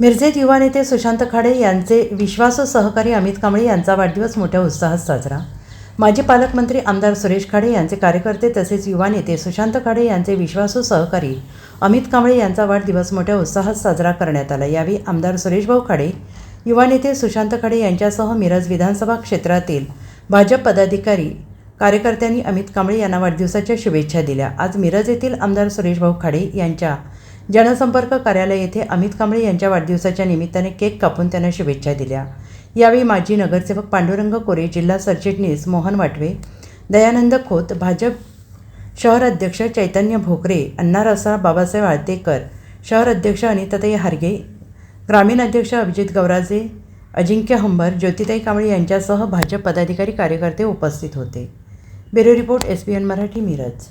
मिरजेत युवा नेते सुशांत खाडे यांचे विश्वासू सहकारी अमित कांबळे यांचा वाढदिवस मोठ्या उत्साहात साजरा. माजी पालकमंत्री आमदार सुरेश खाडे यांचे कार्यकर्ते तसेच युवा नेते सुशांत खाडे यांचे विश्वासू सहकारी अमित कांबळे यांचा वाढदिवस मोठ्या उत्साहात साजरा करण्यात आला. यावेळी आमदार सुरेशभाऊ खाडे युवा नेते सुशांत खाडे यांच्यासह मिरज विधानसभा क्षेत्रातील भाजप पदाधिकारी कार्यकर्त्यांनी अमित कांबळे यांना वाढदिवसाच्या शुभेच्छा दिल्या. आज मिरज येथील आमदार सुरेशभाऊ खाडे यांच्या जनसंपर्क कार्यालय येथे अमित कांबळे यांच्या वाढदिवसाच्या निमित्ताने केक कापून त्यांना शुभेच्छा दिल्या. यावेळी माजी नगरसेवक पांडुरंग कोरे जिल्हा सरचिटणीस मोहन वाटवे दयानंद खोत भाजप शहर अध्यक्ष चैतन्य भोकरे अण्णा रसा बाबासाहेब आळतेकर शहर अध्यक्ष अनिताताई हारगे ग्रामीण अध्यक्ष अभिजित गौराजे अजिंक्य हंबर ज्योतिताई कांबळे यांच्यासह भाजप पदाधिकारी कार्यकर्ते उपस्थित होते. Bureau report S B N Marathi Miraj.